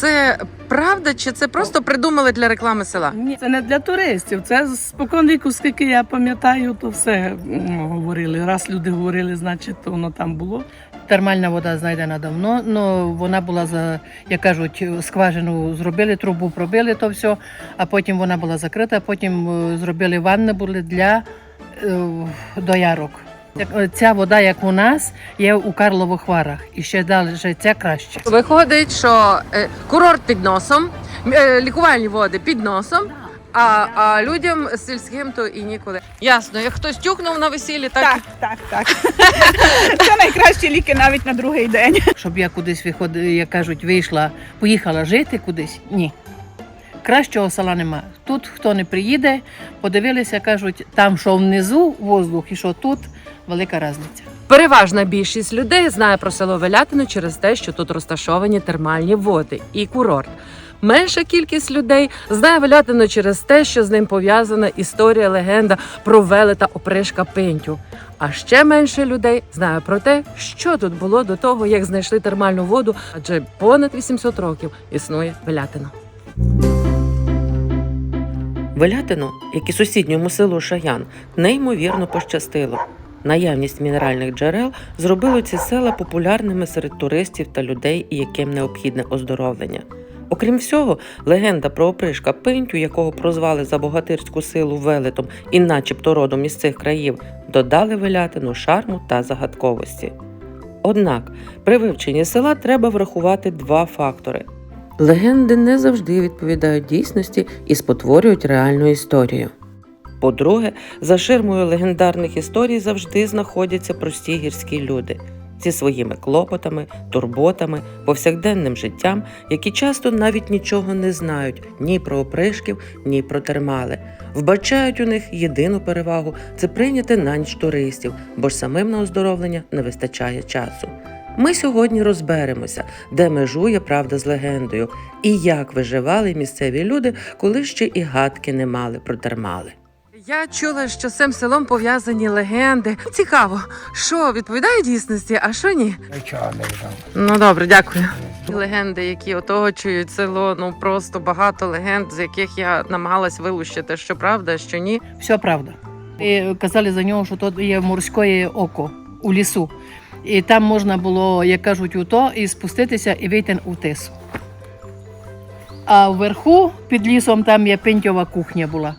Це правда чи це просто придумали для реклами села? Ні, це не для туристів. Це спокон віку, скільки я пам'ятаю, то все м, говорили. Раз люди говорили, значить воно там було. Термальна вода знайдена давно. Ну вона була за, як кажуть, скважину зробили, трубу пробили то все, а потім вона була закрита, а потім е, зробили ванни були для е, доярок. Е, Ця вода, як у нас, є у Карлових Варах. І ще далі ця краще. Виходить, що е, курорт під носом, е, лікувальні води під носом. А, а людям сільським то і нікуди. Ясно, як хтось тюкнув на весіллі, так, Так, так, так. Це найкращі ліки навіть на другий день. Щоб я кудись виходила, як кажуть, вийшла, поїхала жити кудись. Ні. Кращого села нема. Тут хто не приїде, подивилися, кажуть, там що внизу воздух і що тут велика різниця. Переважна більшість людей знає про село Велятино через те, що тут розташовані термальні води і курорт. Менша кількість людей знає Велятино через те, що з ним пов'язана історія легенда про велета опришка Пентю. А ще менше людей знає про те, що тут було до того, як знайшли термальну воду, адже понад 800 років існує Велятино. Велятино, як і сусідньому селу Шаян, неймовірно пощастило. Наявність мінеральних джерел зробило ці села популярними серед туристів та людей, яким необхідне оздоровлення. Окрім всього, легенда про опришка Пинтю, якого прозвали за богатирську силу велетом і начебто родом із цих країв, додали велятину шарму та загадковості. Однак при вивченні села треба врахувати два фактори. Легенди не завжди відповідають дійсності і спотворюють реальну історію. По-друге, за ширмою легендарних історій завжди знаходяться прості гірські люди зі своїми клопотами, турботами, повсякденним життям, які часто навіть нічого не знають ні про опришків, ні про термали. Вбачають у них єдину перевагу це прийняти на ніч туристів, бо ж самим на оздоровлення не вистачає часу. Ми сьогодні розберемося, де межує правда з легендою, і як виживали місцеві люди, коли ще і гадки не мали про термали. Я чула, що з цим селом пов'язані легенди. Цікаво, що відповідає дійсності, а що ні. Ну добре, дякую. Легенди, які оточують село, ну просто багато легенд, з яких я намагалась вилучити, що правда, що ні. Все правда. І казали за нього, що тут є морське око у лісу. І там можна було, як кажуть, у то, і спуститися і вийти у тису. А вверху під лісом там є пентьова кухня була.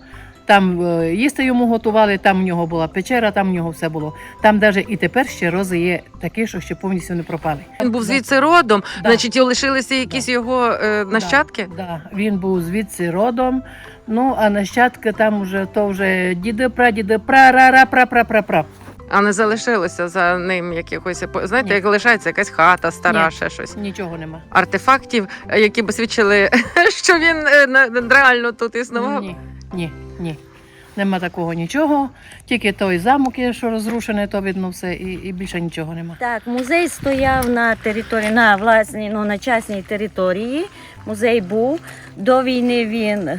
Там е, їсти йому готували, там в нього була печера, там в нього все було. Там навіть і тепер ще рози є такі, що ще повністю не пропали. Він був звідси родом, Да. значить, лишилися якісь його е, нащадки. Да, да. Він був звідси родом. Ну, а нащадки там вже то вже діди, прадіди, прарара, пра-пра-пра-пра. А не залишилося за ним якихось знаєте, Ні. як лишається якась хата стара, Ні. ще щось. Нічого нема. Артефактів, е, які б свідчили, що він е, реально тут існував. Ні, ні, ні. Нема такого нічого. Тільки той замок є, що розрушений, то видно все, і, і більше нічого нема. Так, музей стояв на території, на власній, ну, на частній території. Музей був. До війни він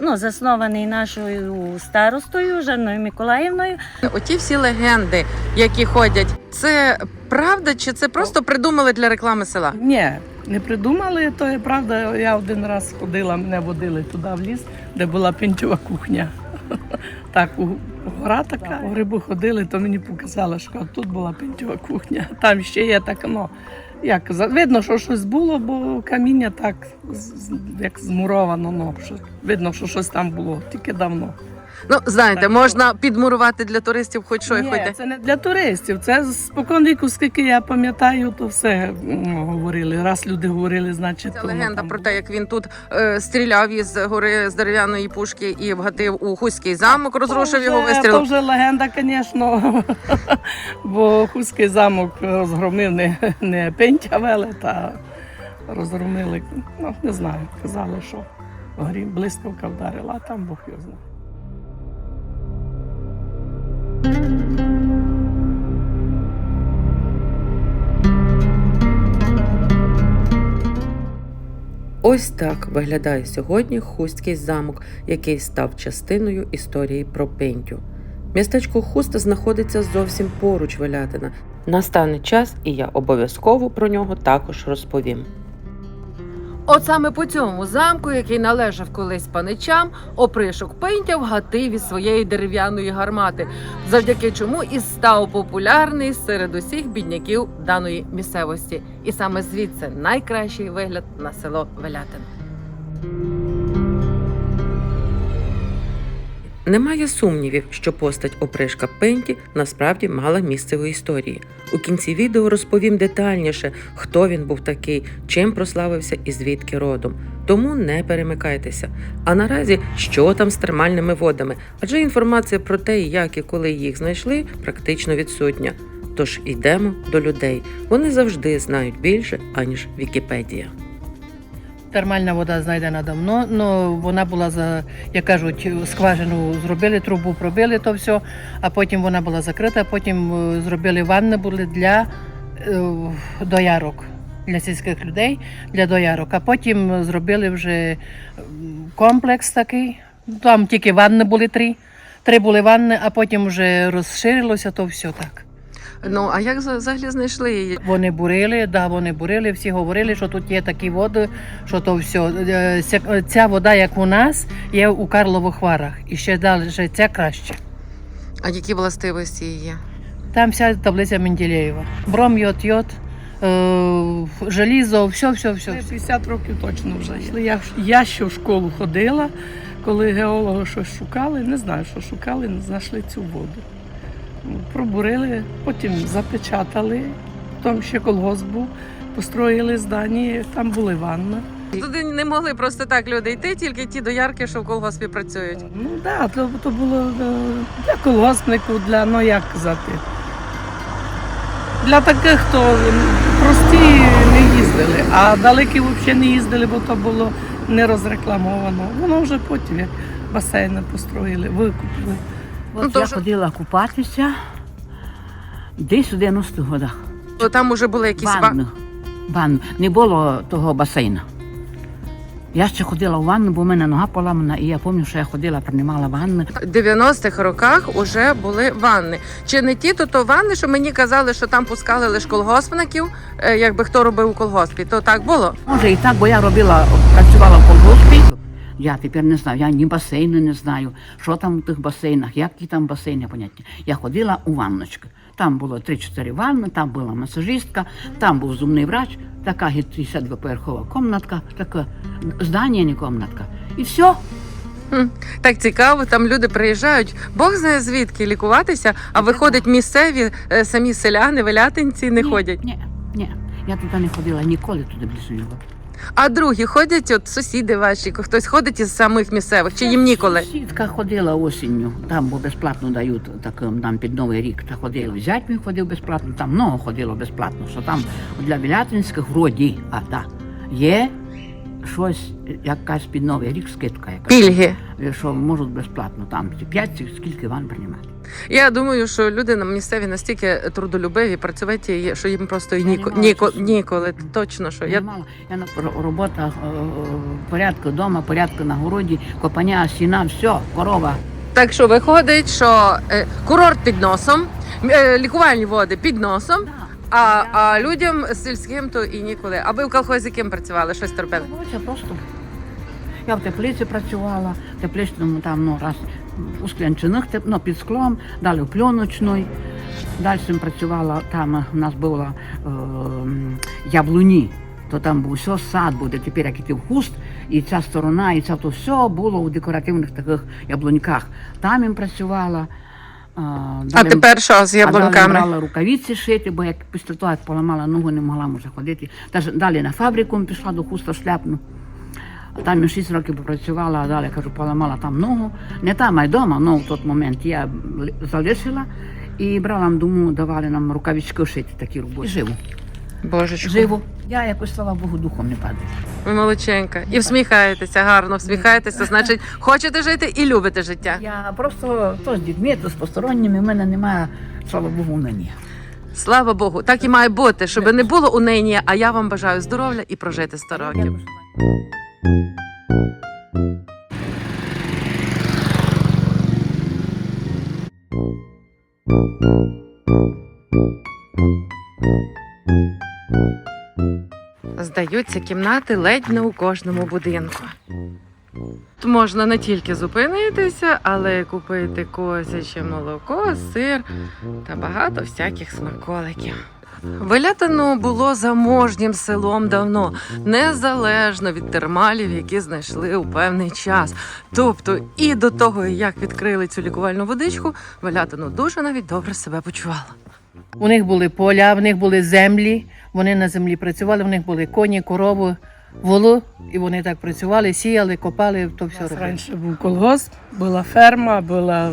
ну, заснований нашою старостою Жанною Миколаївною. Оті всі легенди, які ходять, це правда чи це просто придумали для реклами села? Ні, не придумали, то є правда. Я один раз ходила, мене водили туди в ліс, де була пінчова кухня. Так, у гора така. у грибу ходили, то мені показали, що тут була пінчова кухня. Там ще є так, ну, як видно, що щось було, бо каміння так як змуровано. Ну, що, видно, що щось там було, тільки давно. Ну знаєте, Так. можна підмурувати для туристів, хоч що і Ні, хоч де. це не для туристів. Це спокон віку, скільки я пам'ятаю, то все ну, говорили. Раз люди говорили, значить. Ця то легенда там про те, як він тут е, стріляв із гори з дерев'яної пушки і вгатив у Хуський замок, розрушив його То вистрілом. вже легенда, звісно. Бо Хуський замок розгромив не, не Пентя Велет, а розгромили, ну не знаю, казали, що горі блискавка вдарила, а там Бог його знає. Ось так виглядає сьогодні Хустський замок, який став частиною історії про Пентю. Містечко Хуста знаходиться зовсім поруч Велятина. Настане час, і я обов'язково про нього також розповім. От саме по цьому замку, який належав колись паничам, опришок Пентя вгатив із своєї дерев'яної гармати, завдяки чому і став популярний серед усіх бідняків даної місцевості. І саме звідси найкращий вигляд на село Велятин. Немає сумнівів, що постать опришка Пенті насправді мала місце у історії. У кінці відео розповім детальніше, хто він був такий, чим прославився і звідки родом. Тому не перемикайтеся. А наразі що там з термальними водами? Адже інформація про те, як і коли їх знайшли, практично відсутня. Тож йдемо до людей. Вони завжди знають більше, аніж Вікіпедія. Термальна вода знайдена давно, але вона була за, як кажуть, скважину зробили, трубу пробили то все, а потім вона була закрита, потім е, зробили ванни були для е, доярок, для сільських людей, для доярок. А потім зробили вже комплекс такий. Там тільки ванни були три. Три були ванни, а потім вже розширилося, то все так. Ну а як взагалі знайшли її? Вони бурили, да, вони бурили, всі говорили, що тут є такі води, що то все. Е, Ця, вода, як у нас, є у Карлових Варах. І ще далі ця краще. А які властивості її? Там вся таблиця Менделєєва. Бром, йод, йод, е, желізо, все, все, все. 50 років точно вже є. Я, я ще в школу ходила, коли геологи щось шукали, не знаю, що шукали, не знайшли цю воду. Пробурили, потім запечатали, потім ще колгосп був, построїли здання, там були ванни. Туди не могли просто так люди йти, тільки ті доярки, що в колгоспі працюють. Ну так, да, то, то було е, для колгоспників, для, ну як казати. Для таких, хто прості не їздили, а далекі взагалі не їздили, бо то було не розрекламовано. Воно вже потім, як басейни построїли, викупили. Ну, От то я вже- ходила купатися десь у 90-х годах. То там уже були якісь ва- Ванну. Не було того басейну. Я ще ходила в ванну, бо в мене нога поламана, і я пам'ятаю, що я ходила, приймала ванну. В 90-х роках вже були ванни. Чи не ті, то то ванни, що мені казали, що там пускали лише колгоспників, е, якби хто робив у колгоспі, то так було. Може і так, бо я робила, працювала в колгоспі. Я тепер не знаю, я ні басейну не знаю, що там у тих басейнах, які там басейни, поняття. Я ходила у ванночки. Там було 3-4 ванни, там була масажистка, там був зумний врач, така 52-поверхова комнатка, таке здання, не комнатка. І все. Так цікаво, там люди приїжджають, Бог знає звідки лікуватися, а виходить місцеві е, самі селяни, велятинці не Ні, ходять. Ні, ні. Я туди не ходила, ніколи туди більше не було. А другі ходять, от сусіди ваші, хтось ходить із самих місцевих, чи їм ніколи? Сітка ходила осінню, там бо безплатно дають так, нам під Новий рік. Та ходили. Зять мій ходив безплатно, там много ходило безплатно, що там для Вілятинських вроді, а так, є щось, якась під Новий рік скидка, якась, Пільги. що можуть безплатно там чи п'ять, скільки вам приймати. Я думаю, що люди на місцеві настільки трудолюбиві, працюваті, є, що їм просто ніко, ніко, ніколи. Точно, що Я, я мала, я на ро- робота, е, порядку вдома, порядку на городі, копання, сіна, все, корова. Так що виходить, що е, курорт під носом, е, лікувальні води під носом, а, а людям сільським то і ніколи. А ви в колхозі ким працювали? Щось робили? Це просто. Я в теплиці працювала, в тепличному там ну, раз у склянчиних, ну, під склом, далі в пленочної. Далі працювала, там у нас було е, яблуні, то там був все сад буде, тепер як іти в хуст, і ця сторона, і це то все було у декоративних таких яблуньках. Там їм працювала. А, А тепер що з а далі брала рукавиці шити, бо як після того, як поламала ногу, не могла може ходити. Далі на фабрику пішла до хуста шляпну. А Там я 6 років попрацювала, а далі кажу, поламала там ногу. Не там, а й вдома, але в той момент я залишила і брала дому, давали нам рукавички шити такі робочі. Живу. Божечко. Живу. Я якось, слава Богу, духом не падаю. Ви молодченька. І всміхаєтеся гарно, всміхаєтеся, значить, хочете жити і любите життя. Я просто то з дітьми, то з посторонніми, в мене немає, слава Богу, нині. Слава Богу, так і має бути, щоб не було у унинія, а я вам бажаю здоров'я і прожити 100 років. Здаються кімнати ледь не у кожному будинку. Тут можна не тільки зупинитися, але й купити козяче молоко, сир та багато всяких смаколиків. Велятино було заможнім селом давно, незалежно від термалів, які знайшли у певний час. Тобто, і до того, як відкрили цю лікувальну водичку, Велятино дуже навіть добре себе почувало. У них були поля, в них були землі, вони на землі працювали, в них були коні, корови, волу, і вони так працювали, сіяли, копали, то все робили. Раніше був колгосп, була ферма, була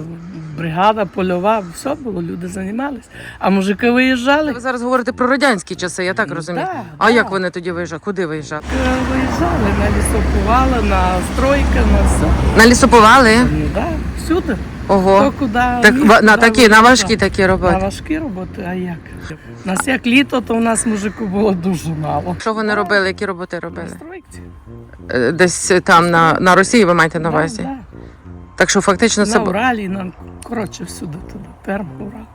бригада польова, все було, люди займалися. А мужики виїжджали. Ви зараз говорите про радянські часи, я так розумію. Да, А да. як вони тоді виїжджали? Куди виїжджали? Е, Виїжджали на лісопували, на стройки, на все. На лісопували. Ну, да, всюди. Ого. Хто куди Так міг, на такі, на важкі такі На важкі роботи, а як? У нас як літо, то у нас мужику було дуже мало. Що вони робили? Які роботи робили? стройці. Е, Десь там на, на Росії ви маєте на увазі. Да, да. Так що фактично це На Уралі, на коротше всюди туди. Перм, Урал.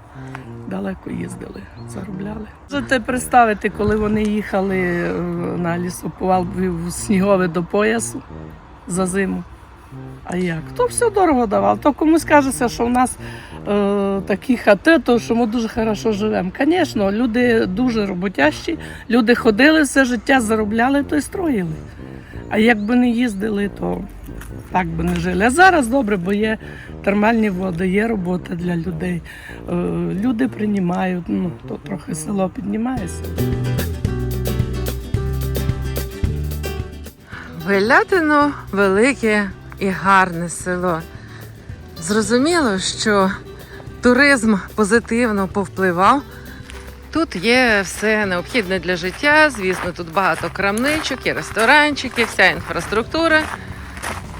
Далеко їздили, заробляли. Можете представити, коли вони їхали е, на лісоповал в снігове до поясу за зиму. А як? То все дорого давав. То комусь кажеться, що в нас е, такі хати, то що ми дуже хорошо живемо. Звісно, люди дуже роботящі, люди ходили все життя, заробляли, то й строїли. А якби не їздили, то так би не жили. А зараз добре, бо є термальні води, є робота для людей. Е, люди приймають, ну то трохи село піднімається. Велятино велике і гарне село. Зрозуміло, що туризм позитивно повпливав. Тут є все необхідне для життя. Звісно, тут багато крамничок, і ресторанчики, вся інфраструктура.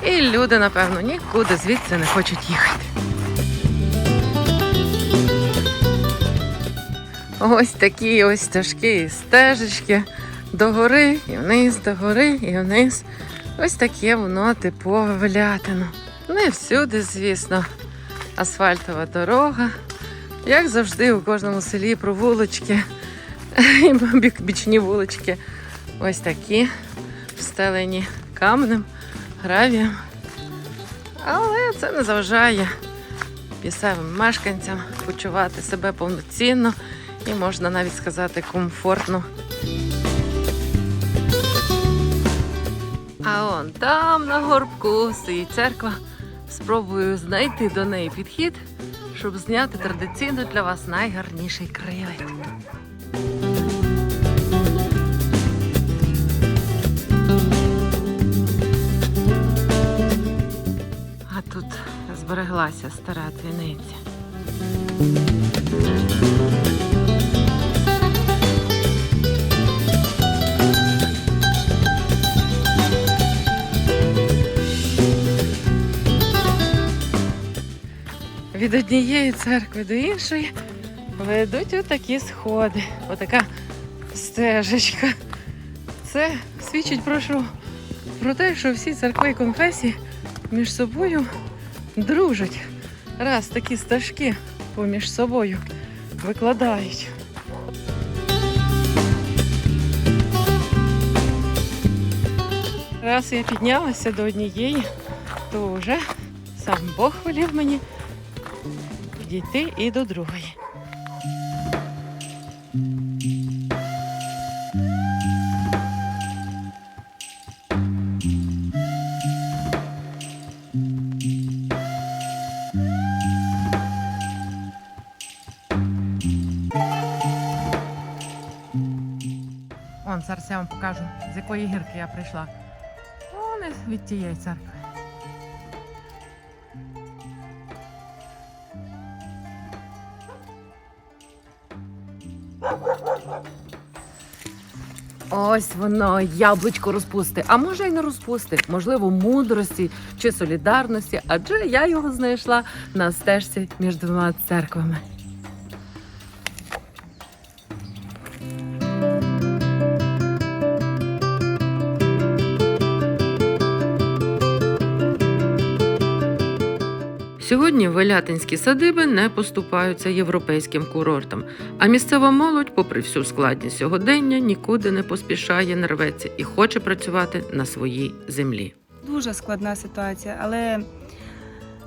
І люди, напевно, нікуди звідси не хочуть їхати. Ось такі ось стежки і стежечки до гори, і вниз, до гори, і вниз. Ось таке воно типове велятино. Не всюди, звісно, асфальтова дорога. Як завжди, у кожному селі провулочки і бічні вулички. Ось такі, встелені камнем, гравієм. Але це не заважає місцевим мешканцям почувати себе повноцінно і можна навіть сказати комфортно. А он там на горбку стоїть церква. Спробую знайти до неї підхід, щоб зняти традиційно для вас найгарніший краєвид. А тут збереглася стара дзвіниця. Від однієї церкви до іншої ведуть отакі сходи, отака стежечка. Це свідчить про що? Про те, що всі церкви і конфесії між собою дружать. Раз такі стежки поміж собою викладають. Раз я піднялася до однієї, то вже сам Бог волів мені підійти і до другої. Вон, зараз я вам покажу, з якої гірки я прийшла. Вон від тієї церкви. Ось воно, яблучко розпусти. А може й не розпусти. Можливо, мудрості чи солідарності, адже я його знайшла на стежці між двома церквами. Сьогодні велятинські садиби не поступаються європейським курортам, а місцева молодь, попри всю складність сьогодення, нікуди не поспішає, не рветься і хоче працювати на своїй землі. Дуже складна ситуація, але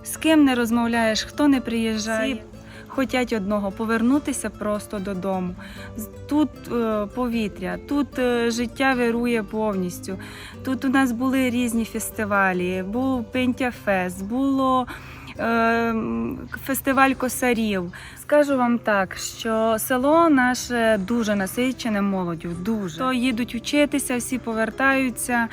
з ким не розмовляєш, хто не приїжджає. Всі Хотять одного повернутися просто додому. Тут е, повітря, тут е, життя вирує повністю. Тут у нас були різні фестивалі, був Пентяфест, було фестиваль косарів. Скажу вам так, що село наше дуже насичене молоддю, дуже. То їдуть вчитися, всі повертаються.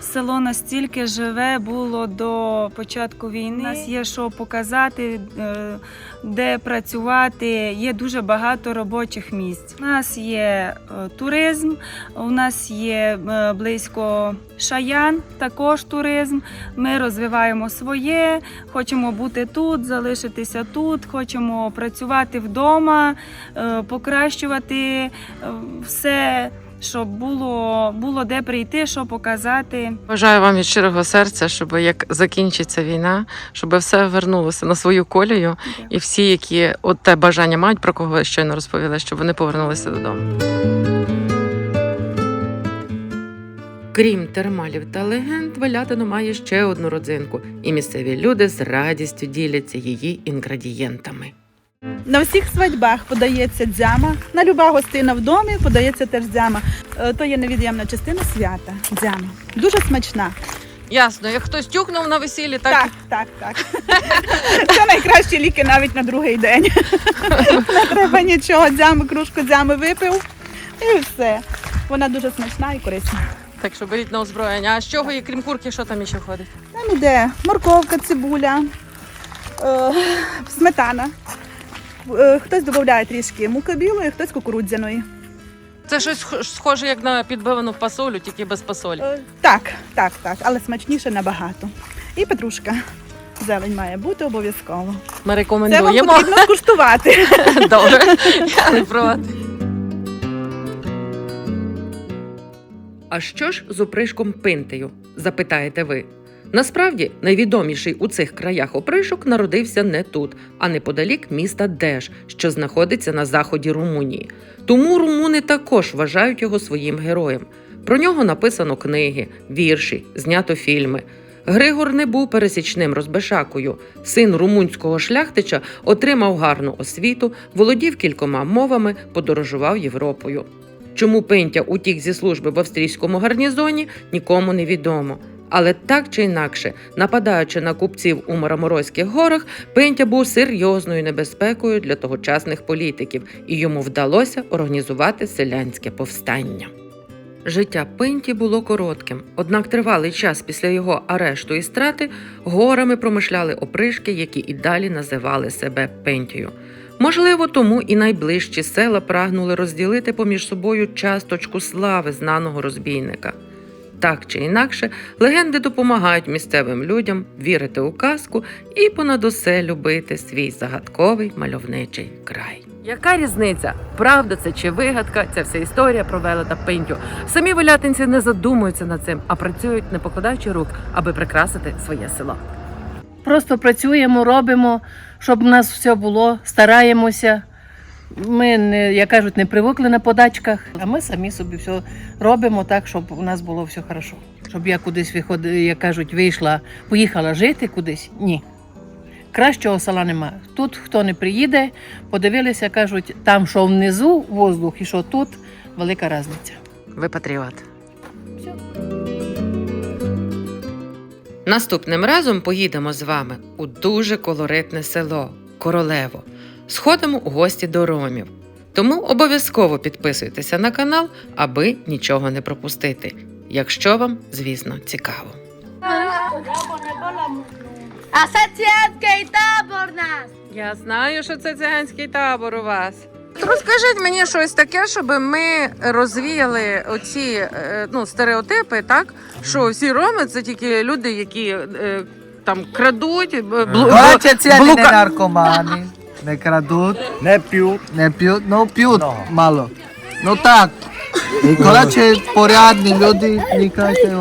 Село настільки живе було до початку війни. У нас є що показати, е, де працювати. Є дуже багато робочих місць. У нас є е, туризм, у нас є е, близько шаян, також туризм. Ми розвиваємо своє, хочемо бути тут, залишитися тут, хочемо працювати вдома, е, покращувати е, все. Щоб було, було де прийти, що показати. Бажаю вам від щирого серця, щоб як закінчиться війна, щоб все вернулося на свою колію, і всі, які от те бажання мають, про кого ви щойно розповіли, щоб вони повернулися додому. Крім термалів та легенд, Велятино має ще одну родзинку, і місцеві люди з радістю діляться її інгредієнтами. На всіх свадьбах подається дзяма. На люба гостина в домі подається теж дзяма. Е, То є невід'ємна частина свята. Дзяма. Дуже смачна. Ясно, як хтось тюкнув на весіллі, так, Так, так, так. Це найкращі ліки навіть на другий день. Не треба нічого, дзями, кружку дзями випив і все. Вона дуже смачна і корисна. так що беріть на озброєння. А з чого є, крім курки, що там ще ходить? Там іде морковка, цибуля, е, сметана. Е, Хтось додає трішки муки білої, хтось кукурудзяної. Це щось схоже, як на підбивану фасолю, тільки без фасолі. Е, Так, так, так, але смачніше набагато. І петрушка. Зелень має бути обов'язково. Ми Це вам рекомендуємо. потрібно скуштувати. Добре, я не проти. А що ж з опришком пинтею? запитаєте ви. Насправді найвідоміший у цих краях опришок народився не тут, а неподалік міста Деж, що знаходиться на заході Румунії. Тому румуни також вважають його своїм героєм. Про нього написано книги, вірші, знято фільми. Григор не був пересічним розбешакою. Син румунського шляхтича отримав гарну освіту, володів кількома мовами, подорожував Європою. Чому Пентя утік зі служби в австрійському гарнізоні, нікому не відомо. Але так чи інакше, нападаючи на купців у Мараморозьких горах, Пентя був серйозною небезпекою для тогочасних політиків, і йому вдалося організувати селянське повстання. Життя Пенті було коротким, однак тривалий час після його арешту і страти горами промишляли опришки, які і далі називали себе Пентію. Можливо, тому і найближчі села прагнули розділити поміж собою часточку слави знаного розбійника. Так чи інакше, легенди допомагають місцевим людям вірити у казку і понад усе любити свій загадковий мальовничий край. Яка різниця? Правда це чи вигадка? Ця вся історія про велета Пентю. Самі велятинці не задумуються над цим, а працюють не покладаючи рук, аби прикрасити своє село. Просто працюємо, робимо, щоб у нас все було, стараємося. Ми, не, як кажуть, не привикли на подачках, а ми самі собі все робимо так, щоб у нас було все хорошо. Щоб я кудись виходила, як кажуть, вийшла, поїхала жити кудись. Ні. Кращого села немає. Тут хто не приїде, подивилися, кажуть, там що внизу воздух і що тут, велика різниця. Ви патріот. Наступним разом поїдемо з вами у дуже колоритне село Королево. Сходимо у гості до ромів. Тому обов'язково підписуйтеся на канал, аби нічого не пропустити, якщо вам, звісно, цікаво. Асаціянський табор нас. Я знаю, що це циганський табор у вас. Розкажіть мені щось таке, щоб ми розвіяли оці е, ну, стереотипи, так? Що всі роми це тільки люди, які е, там крадуть, блу- Бачать ці блука- не наркомани, не крадуть, Не п'ють. не п'ють, ну п'ють No. мало. Ну так. І коли порядні люди, не кажете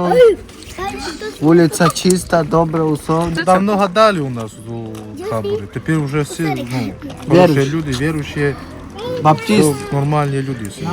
вулиця чиста, добре, усе. Давно гадали у нас. у- таборі. Тепер вже всі ну, хороші люди, віруючі, Баптист. нормальні люди. всі.